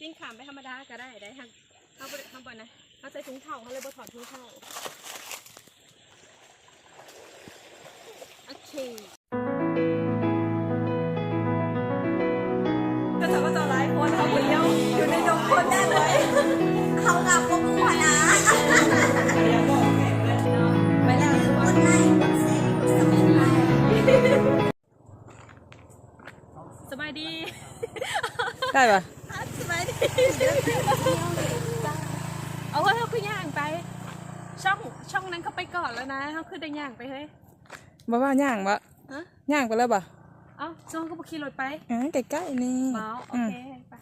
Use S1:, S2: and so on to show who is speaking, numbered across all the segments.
S1: จริงขามไปธรรมดาก็ได้ได้ทางเข้าบริเขาบอนะเขาใส่ถุงเท้าเขาเลยบ่ถอดถุงเท้าโอเคก็จะก็จะไลฟ์คนเขาคนเดียวอยู่ในดงคนแน่เลย
S2: เขางับก็มูหนะ
S1: ไปแล้ว
S2: กดไลค์กดแชร์กดซับสไครต์
S1: สบายดี
S3: ได้ปะ
S1: สบายดี เอาเฮ้ยเขาคือย่างไป ช่องช่องนั้นเขาไปก่อนแล้วนะเขาคือได้ย่างไปเฮ้ย
S3: บ่ว่าย่างบ่
S1: ฮะ
S3: ย่างไปแล้วบ่
S1: เอ้าช่องก็บขี่รถไป
S3: อ่าใกล้ๆนี่
S1: เมาโอเคไป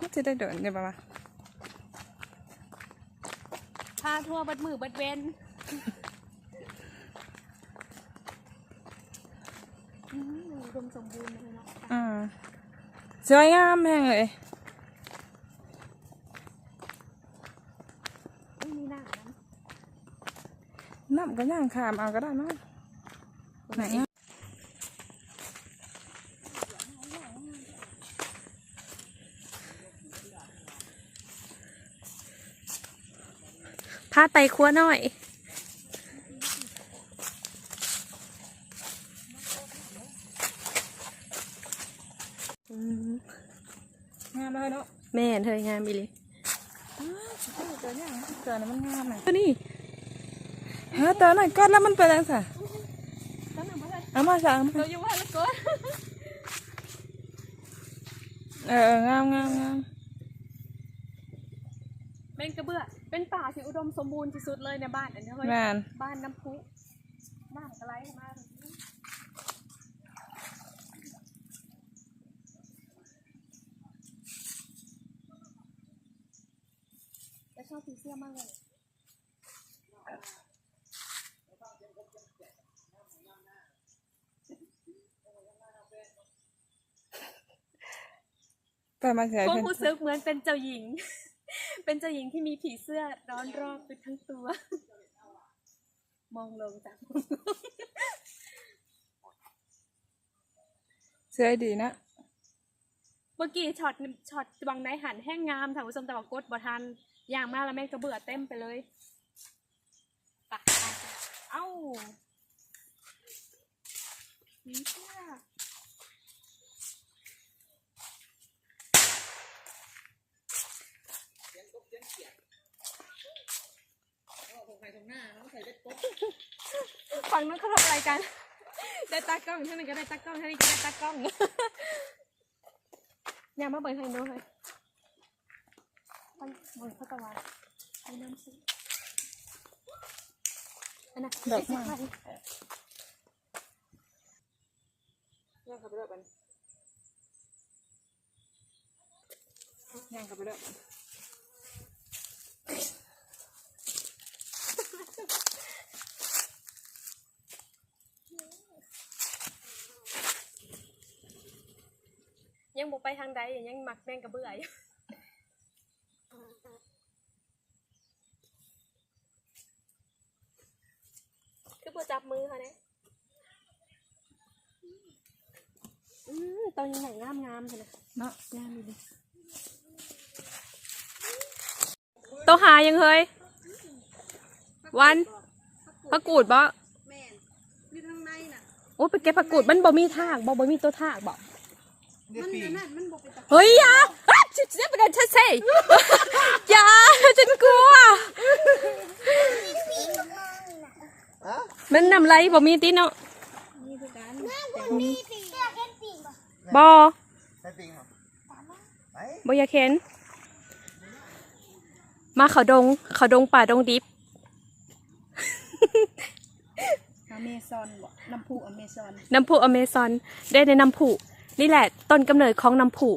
S3: มันจะได้เดินได้ปะวะ
S1: พาทัวร์บัดมือบัดเวนอืมอุดมสมบูรณ์เลยเนาะ
S3: อ่าสวยงามแม่งเลย
S1: ไม่มีหน้านั้น
S3: น้ำ ก็ย่างขามเอาก็ได้มั้งไหนอะ
S1: พาไตครัวหน่อย
S3: งามเลยเนาะ
S1: แม่เธองามอีหลี
S3: เจอย่างเจอแล้วมันงามไหม
S1: ตัวนี้
S3: ฮะตอนนั้นก้อนแล้วมันเป็นอะไรสะ
S1: ตั้งแต่เมื่อไหร่
S3: เอามาสั่ง
S1: เราอยู่ว่าแล้วก่อน
S3: เออเอองามงามงาม
S1: แมงกระเบื้อเป็นป่าที่อุดมสมบูรณ์ที่สุดเลยในบ้านอันนี้เฮ้ย
S3: แมน
S1: บ้านน้ำพุบ้านอะไรมากแต่ชอบผีเสื้อมากเลย
S3: ไปมาเสีย
S1: พวก
S3: เพิ่น
S1: ผู้ซึกเหมือนเป็นเจ้าหญิง เป็นเจ้าหญิงที่มีผีเสื้อร้อนรอบไปทั้งตัว มองลงจาก
S3: เสื้อดีนะ
S1: เมื่อกี้ช็อตช็อตวังในหันแห้งงามท่านผู้ชมแต่ว่ากดบ่ทันอย่างมากแล้วแม่งกระเบื่อเต็มไปเลยปะอ่ะเอ้าผีเสื้อฝั่งนู้นเขาทำอะไรกัน ได้ตากล้องท่างนั้นก็ได้ตากล้องท่างนี้ก็ได้ตากล้องอย่ามาเปิดทางดูเลยไปบนพระตะวันไปน้ำซิอันนั้น
S3: ดอกไม้
S1: ไม้
S3: ย่างขับไปเรื่อยมันย่างขับไปเรื่อยมัน
S1: ยังบุกไปทางใดยังหมักแมงกระเบื่ออยู่คือปวจับมือเขาเนี่ยอืมตอนยังไหนงามงามๆใช่ไหม
S3: เนาะ
S1: งามดีโตหายังเฮ้ยวันประกูดบ่
S2: แม่นอยู่ทางในน่ะ
S1: โอ้ไปเก็บประกูดมันบ่มีทากบ่บ่มีตัวทากบ่
S2: มันอันนั่นมันบอกไปตะ
S1: เฮ้ยอย่าอะฉันจะไปกันฉันเซ่อย่าฉันกลัว มันนำไรบ่มีติเนาะ
S2: นี่คือการ
S1: บ่
S4: ใช้ปิงเหรอไป
S1: บ่อยากเห็น มาเขาดง เขาดงป่าดงดิบ
S2: อเมซอนบ่น้ำพุอเมซอน
S1: น้ำพุอเมซอนได้ในน้ำพุ นี่แหละต้นกำเนิดของน้ำพุ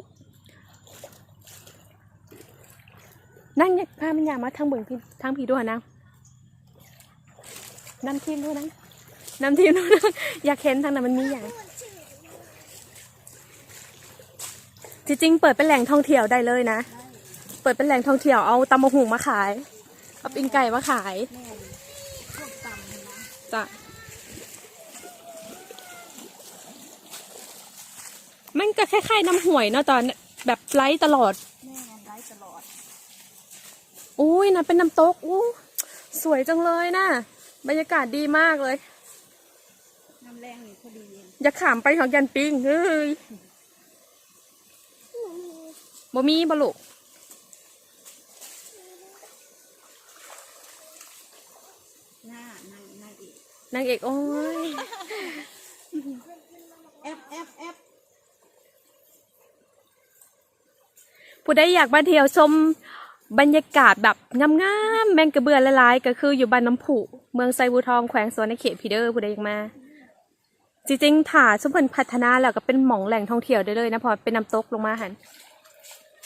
S1: นั่งเนี่ยพามันอยากมาทางเบิ่งพี่ทางผีด้วยนะน้ำทีมด้วยนะน้ำทีมด้วยนะอยากเห็นทางนั้นมันมีอย่างที่จริงเปิดเป็นแหล่งท่องเที่ยวได้เลยนะ เปิดเป็นแหล่งท่องเที่ยวเอาตำมะหุงมาขาย เอาปิ้งไก่มาขาย
S2: แม่นพวกตำนะ
S1: จ้ะ มันก็คล้ายๆน้ำห่วยเนาะตอนแบบไลฟ์ตลอด
S2: แม่งานได้ตลอด
S1: อุ้ยนะเป็นน้ำตกอู้สวยจังเลยนะบรรยากาศดีมากเลย
S2: น้ำแรงนี่พอดีเอง
S1: อย่าขามไปของยันปิงเฮ้ยบ่มีบ่ลูก
S2: หน้านั่งนั่งอีก
S1: นางเอกโอ้ย
S2: แอฟแอฟแอฟ
S1: ผู้ใดอยากมาเที่ยวชมบรรยากาศแบบงามๆแมงกระเบือละลายก็คืออยู่บ้านน้ำผุเมืองไซบูทองแขวงสวนในเขตพีเดอร์ผู้ใดอยากมา จริงๆถ้าสมเพิ่นพัฒนาแล้วก็เป็นหม่องแหล่งท่องเที่ยวได้เลยนะพอเป็นน้ำตกลงมาหัน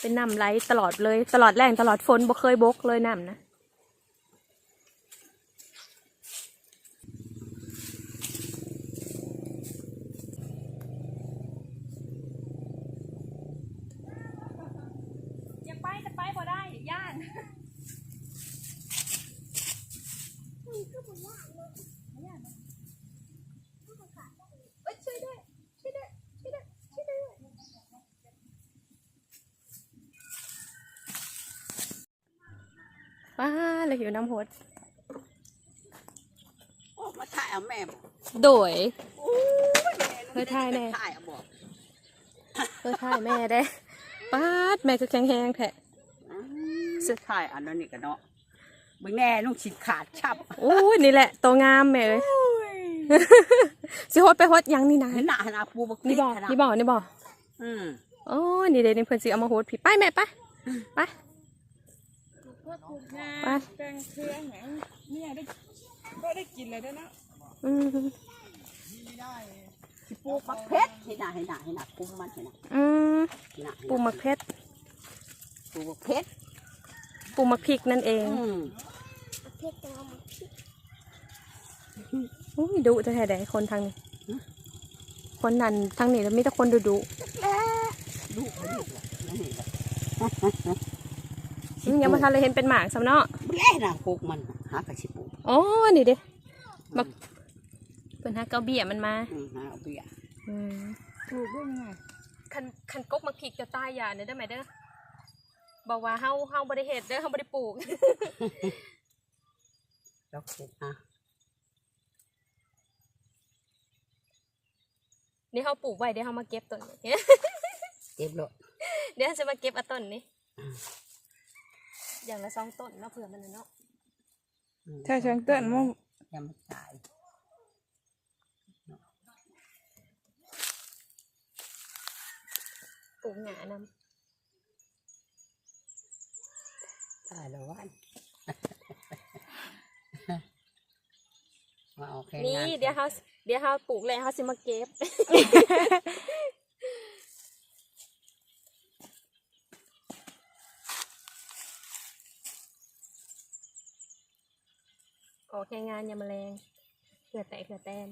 S1: เป็นน้ำไหลตลอดเลยตลอดแรงตลอดฝนบ่เคยบกเลยน้ำนะ ยังไปจะไปบ่ได้ย่าน ว้า เลยหิวน้ำหด
S5: โอ้มาถ่ายเอาแม่บอก
S1: โดย
S5: โอ้ยแม่
S1: เฮ้ยถ่ายแน่
S5: ถ่ายเอาบอก
S1: เออถ่ายแม่ได้ป้าดแม่ก็แข็งแรงแท้
S5: อืมสุดท้ายอันนั้นนี่กันเนาะมึงแน่นุ่งฉีดขาดชับ
S1: โอ้ยนี่แหละตัวงามแม่เลยสิฮดไปฮดยังนี่นะ
S5: เห็นหน้าเห็นหน้าปูบัก
S1: นี่บ่
S5: ขนาด
S1: นี่บ่นี่บ่
S5: อืม
S1: โอ้ยนี่เด้นี่เพิ่นสิเอามาโฮดพี่ไปแม่ไปไป ไป
S3: แกงเครื่องหยังเนี่ยได้ก็ได้กินเลยด้วยเนาะ
S1: อืม
S5: สิปลูกมักเพชรเห็นหน้าเห็นหน้าเห็นหน้าปุ้มมันเห็นหน้า
S1: อืม
S5: เห็นหน้าเห็นหน้า
S1: ปูมักเพชร
S5: ปลูกมักเพชร
S1: ปูมักพริกนั่นเอง
S5: อืม
S1: อุ้ยดุจะแท้ใดคนทางนี้คนนั้นทางนี้แล้วมีแต่คนดุดุ
S5: ลูกเขาลูกเหรอนี่แหละ
S1: อืมยังบ่ทันเลยเห็นเป็นหมากซำเนาะ
S5: มึงแน่หน้าปลูกมันน่ะหากระสิปลูก
S1: โอ้นี่เด้มักเพิ่นหาเกาเบี้ยมันมา
S5: อืมหาเอาเบี้ย
S1: อืม
S3: ปลูกได้ไง
S1: คันคันกกมักพริกจะตายอย่าเนี่ยได้ไหมเด้อบอกว่าเฮาเฮาบ่ได้เฮ็ดเด้อเฮาบ่ได้ปลูก
S5: แล้วปลูกอะ
S1: นี่เฮาปลูกไว้เดี๋ยวเฮามาเก็บต้นนี้
S5: เก็บเลย
S1: เดี๋ยวจะมาเก็บเอาต้นนี้ อ ย่างละสองต้นเนาะเผื่อมันน่ะเนาะ
S5: อืม
S3: ถ้าช่างเต้นมั่ง
S5: ยังไม่ตาย
S1: ปลูกหงานำ
S5: ตายแล้ววันมาเอาแค่
S1: นี่
S5: งาน
S1: เดี๋ยวเฮาเดี๋ยวเฮาปลูกแล้วเฮาสิมาเก็บ ขอแค่งานอย่ามาแรงเผื่อแตกเผื่อแตน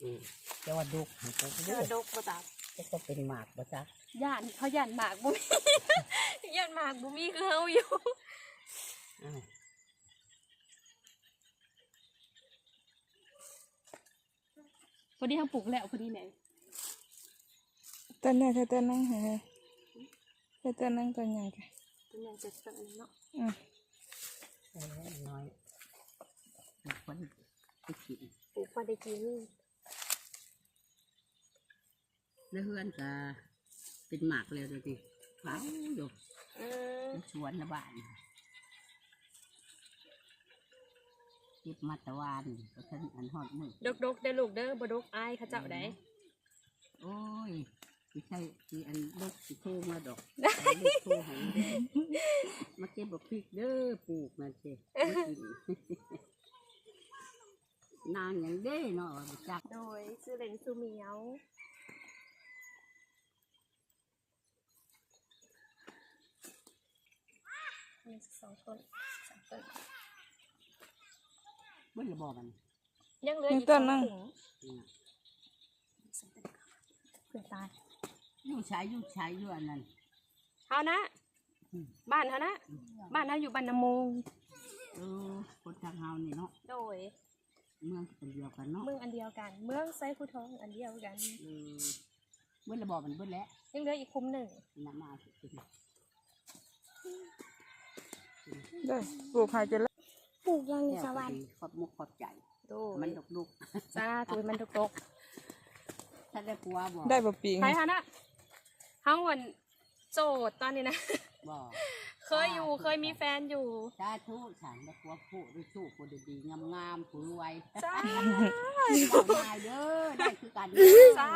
S5: อืมเจ้าว่าดุกมันก็
S1: เผื่
S5: ดุ
S1: อกดกบ่ตา
S5: ก็ต้องเป็นหมากบ่จ๊ะ
S1: ย่านเขาย่านหมากบุมี ย่านหมากบุมีคือเฮาอยู่
S5: อ้าว
S1: พอดีเขาปลูกแล้วพอดีแม่
S3: ต้นเนี่ยถ้าต้นนั่งเหรอถ้าต้นนั่งต้นใหญ่กัน
S1: ตัวนี้จะต้นเนาะ
S3: อืม
S5: เอาไว้น้อยมี คนไปกิน
S1: ปลูกพอได้กิน
S5: แล้วเพื่อนก็เป็นหมากแล้วเดี๋ยวดิว้าวอยู่
S1: อืม
S5: ในสวนนะบ้านเก็บมาตะวันก็ท่านอันหอดมือ
S1: ดกดกๆได้อลูกเด้อบ่ดกอายเขาเจ้าได้
S5: โอ้ยไม่ใช่ที่อันรถสิโทรมาดอกเอาลูกโทรให้เด้อมาเก็บบักพริกเด้อปลูกมาเจ้ นางอย่างเด้เนาะบ่จัก
S1: โดยซื้อเล่นซื้อเหมียวหนึ่งสองต้นสามต้น
S5: เมื่อจะบอกมัน
S1: ยังเหลืออีกสองถุง
S5: อืม
S1: เผื่อตาย
S5: อยู่ใช้อยู่ใช้อยู่อันนั้น
S1: เฮานะ
S5: อืม
S1: บ้านเฮานะบ้านเฮาอยู่บ้านนามง
S5: เออคนทางเฮานี่เนาะ
S1: โดย
S5: เมืองเป็นเดียวกันเนาะ
S1: เมืองอันเดียวกัน เมืองไซคูทองอันเดียวกัน
S5: เออเมื่อระบอกมันเบิ้แล้ว
S1: ยังเหลืออีกคุ้มหนึ่ง
S5: น้ำมาสิกิน
S3: ได้ปลูกหายใจแล้ว
S6: ปลูกยังอยู่
S5: แก้ว
S6: สวรรค์
S5: ขอบมุกขอบใจ
S1: ดู
S5: มันดกลูก
S1: จ้าถุยมันตก
S5: ถ้าได้ผัวบอก
S3: ได้บ่ปิง
S1: ๆใครคะน่ะห้างวันโจทย์ตอนนี้นะ
S5: บอก
S1: เคยอยู่เคยมีแฟนอยู่
S5: สาธุฉันได้ผัวผู้ด้วยสู้ผู้ดีๆงามๆผู้รวย
S1: จ้า
S5: บอกง่ายเด้อได้คือกันเด้อ
S1: สา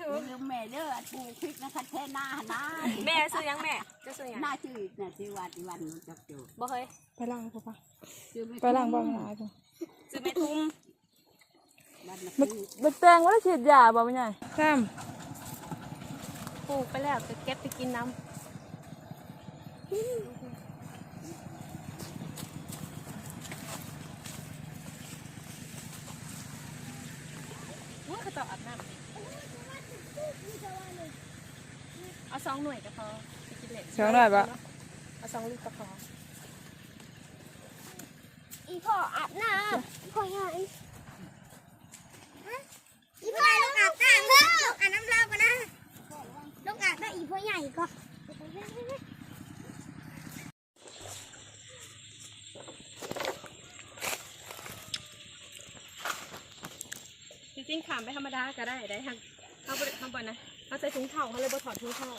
S1: ธุ
S5: เรื่องแม่เด้อปลูกพริกนะคะแท่หน้าหน้า
S1: แม่ซื้อยังแม่จะซื้อยัง
S5: หน้าชื่อน่ะที่วันที่วันนู้นจับจู
S1: บ่เคย
S3: ไปล้างพ่อปะ
S5: ชื่อม่
S3: ไปล้างบ่หลายพุ่น
S1: ซื้อแม่ทุ่ม
S5: วันน่ะ
S3: มัน
S5: คือ
S3: มันแตงว่าฉีดยาบ่แม่ใหญ่แซม
S1: ปลูกไปแล้วก็เก็บไปกินน้ำ ว่าเขาต่ออาบน้ำเอาสองหน่วยก็พอไปกินเหล็ก
S3: เสียงหน่อยปะ
S1: เอาสองลูกก็พอ
S6: อีพ่ออาบน้ำอีพ่อใหญ่อีพ่อลูกอาบน้ำเด้อลูกอาบน้ำลาวกันนะลูกอาบได้อีพ่อใหญ่ก็
S1: จริงขามไปธรรมดาก็ได้ได้ทางเอาไปทำบ่อนนะเอาใส่ถุงเท้าเขาเลยบ่ถอดถุงเท้า